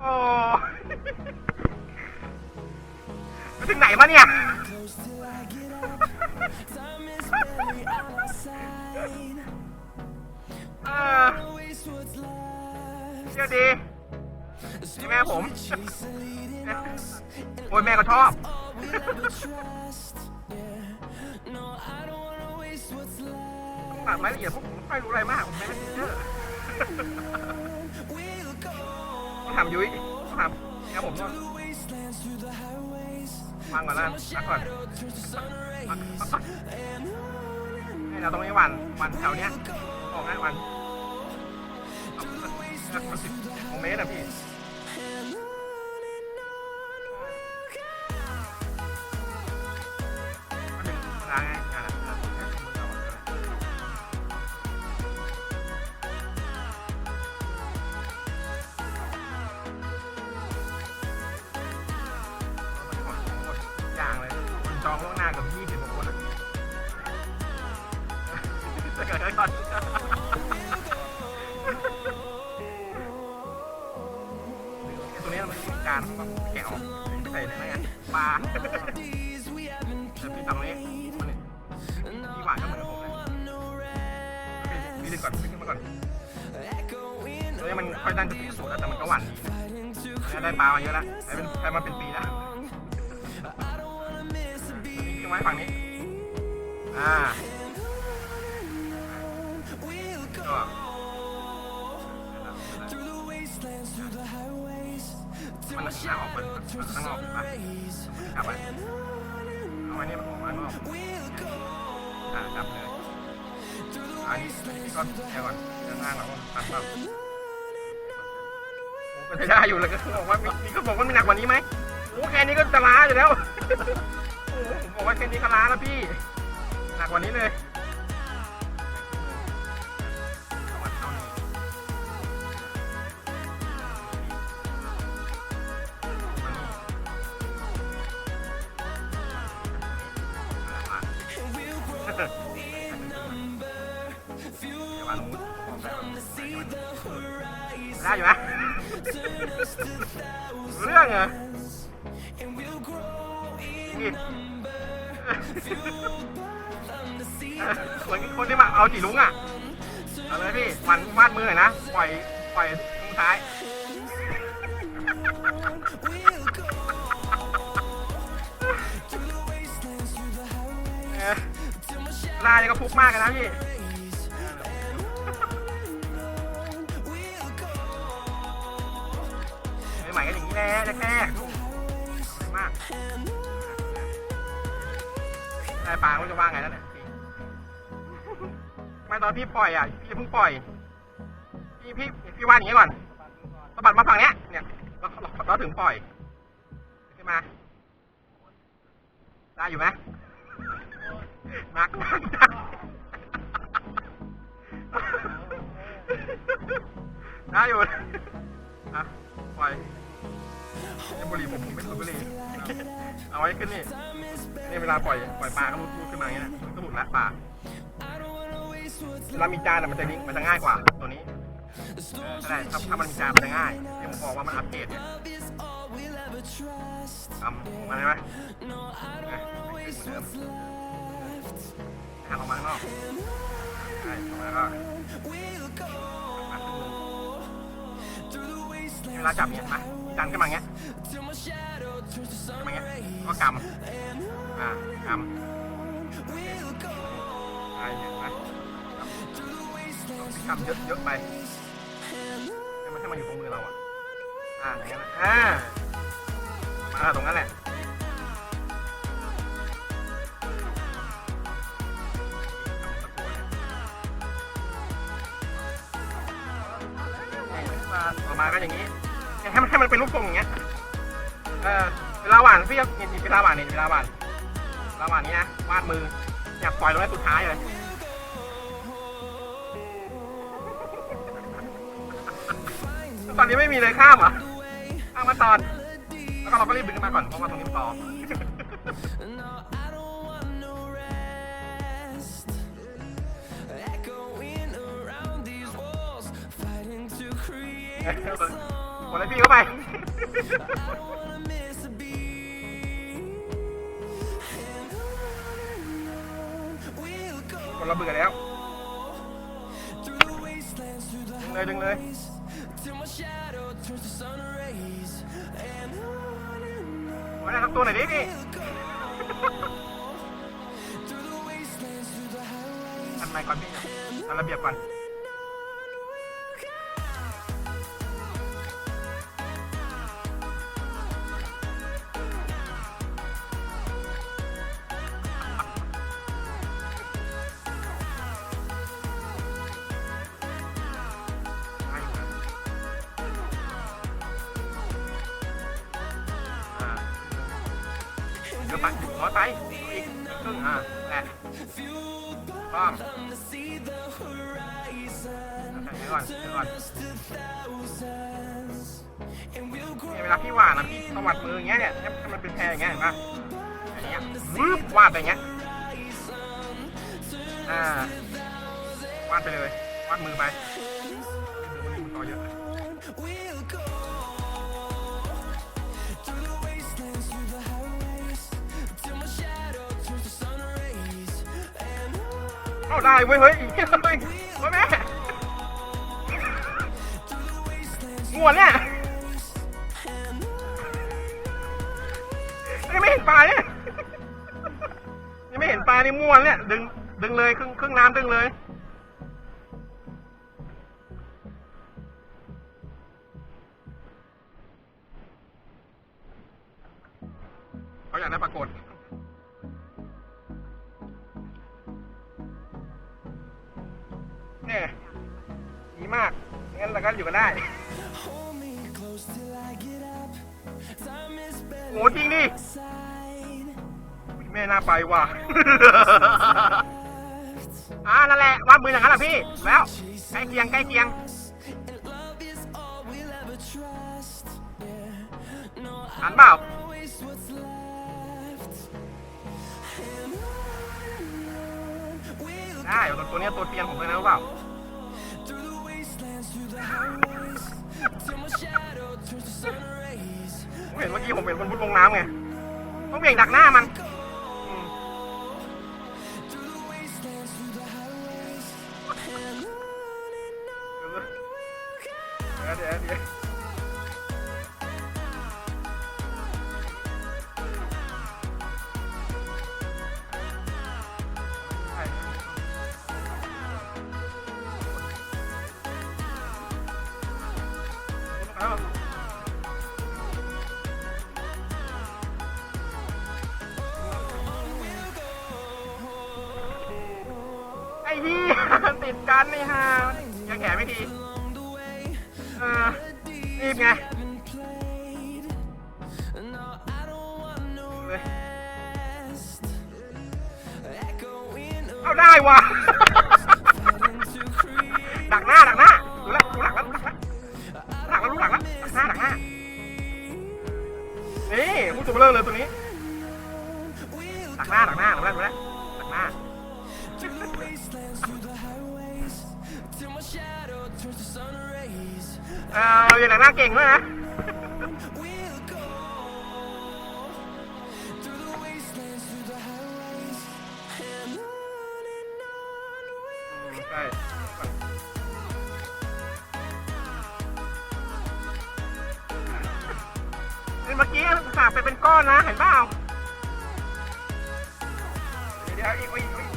โอ้ไปถึงไหนมาเนี่ย เออเชื่อดีนี่แม่ผม โอ้ยแม่ก็ชอบ ต้องอ่านรายละเอียดพวกผมไม่ค่อยรู้อะไรมากผมไม่เป็นเชื่อามยุ้ยต้องถามเนี่ยผมด้วยวางก่อนนะพักก่อนให้เราตรงนี้วันวันแถวเนี้ยออกง่ายวันของเมตรอะพี่ก็ดึงล้างไง องล่วงหน้ากับยี่สิบกว่าคนอะจะเกิดอะไรก่อนตัวนี้มันเป็นการแกะออกใส่ในนั้นไงปลาแต่พี่สองนี้มันเนี่ยพี่หวานก็เหมือนผมเลยพี่ดึงก่อนพี่ขึ้นมาก่อนตัวนี้มันค่อยดันจะเป็นสูตรแล้วแต่มันก็หวานดีนะได้ปลามาเยอะแล้วได้มาเป็นปีแล้ว ทิ้งไว้ฝั่งนี้ อ่าก็มันหาออกเปิดข้างนอกไปกลับไปเอาไว้นี่มันออกมานอกอ่ากลับเลยอันนี้พี่ก็แค่ก่อนเดินทางเราตัดแบบโอ้ก็ได้อยู่เลยก็บอกว่ามีก็บอกว่ามีหนักกว่านี้ไหมโอ้แค่นี้ก็จะล้าอยู่แล้ว ผมบอกว่าแค่นี้ก็ล้าแล้วพี่ หนักกว่านี้เลยอามาเอานี่มานี่เอามาเดี๋ยววางนู้นบอกได้อยู่ไหมรู้เรื่องเหรอนี่ เหมือนคนที่มาเอาจีลุงอะ เอาเลยพี่มันวาดมือหน่อยนะ ปล่อย ปล่อยมือซ้าย เออลายก็พุกมากเลยนะพี่ายปางมันจะว่าไงแล้วเนี่ยไม่ตอนพี่ปล่อยอะพี่เพิ่งปล่อย พี่พี่พี่ว่าอย่างนี้ก่อนสะบัดมาฝั่งเนี้ยเนี่ยเราเราถึงปล่อยขึ้นมาได้อยู่ไหมหนักหนักนักได้อยู่อะปล่อยไอ้ บุหรี่ผมผมไม่สูบบุหรี่เอาไว้ขึ้นนี่นี่เวลาปล่อยปล่อยปลาก็รุดรุดขึ้นมาอย่างเงี้ยนะมันก็หลุดละปลาเวลามีจานอะมันจะลิงมันจะง่ายกว่าตัวนี้เออใช่ถ้าถ้ามันมีจานมันจะง่ายที่ผมบอกว่ามันอัปเกรดเนี่ยทำมาได้ไหมนะเหมือนเดิมหักออกมาข้างนอกใช่ออกมาแล้วก็มาขึ้นมือเวลาจับเนี่ยมามี จานขึ้นมาเงี้ยขึ้นมาเงี้ยก็กำอ่ากำได้เห็นไหมกำเยอะเยอะไปให้มันให้มันอยู่ตรงมือเราอะอ่าอย่างนั้นแหละอ่ามาตรงนั้นแหละต่อมาก็อย่างนี้ ให้มันให้มันเป็นรูปทรงอย่างเงี้ย เออเวลาหวานพี่ก็นี่นี่เวลาหวานนี่เวลาหวานเวลาหวานนี้นะวาดมือ อยากปล่อยลงให้สุดท้ายเลยตอนนี้ไม่มีเลยข้ามเหรอข้ามมาตอน แล้วก็เราก็รีบดึงขึ้นมาก่อนเพราะว่าตรงนี้มันต่อค นอะพี่เข้าไป คนละเบื่อแล้วดึงเลยดึงเลยมาได้ทักตัวหน่อยดิพี่ทำไมก่อนพี่ทำระเบียบก่อน เดี๋ยวไปน้อยไปอีกครึ่งอ่าแหละต้องใส่เดี๋ยวก่อนเดี๋ยวก่อนเนี่ยเวลาพี่วาดนะพี่ตวัดมืออย่างเงี้ยเนี่ยให้มันเป็นแพรอย่างเงี้ยเห็นปะอย่างเงี้ยวืบวาดไปเงี้ยอ่าวาดไปเลยวาดมือไป เอาได้เว้ยเฮ้ยเฮ้ยเฮ้ยแม่งัวเนี่ยยังไม่เห็นปลาเนี่ยยังไม่เห็นปลานี่ม่วนเนี่ย ดึงดึงเลยครึ่งครึ่งน้ำดึงเลย เนี่ยดีมากงั้นเราก็อยู่กันได้โหจริงดิแม่น่าไปว่ะอ่านั่นแหละวาดมืออย่างนั้นแหละพี่ แล้วใกล้เคียงใกล้เคียงอ่านเปล่า ได้ตัวตัวเนี้ยตัวเตียนผมเลยนะรู้เปล่าผมเห็นเมื่อกี้ผมเห็นมันพุดลงน้ำไงต้องเบี่ยงดักหน้ามันเดี๋ยวเดี๋ยว อ้ยี่ติดกันนี่ฮะยังแขนไม่ดีเออรีบไงเอาได้วะดักหน้าดักหน้าดูแลวดูหลังแล้วดูหลังแล้วหลังแล้วดูหลังแล้วดักหน้าดักหน้านี่พูดตัวเบลอเลยตัวนี้ดักหน้าดักหน้าดูแลวดูแลวดักหน้า เอออย่างหนังหน้าเก่งด้วยนะใช่เมื่อกี้สาบไปเป็นก้อนนะ เห็นเปล่า เดี๋ยวอีกอีกอีก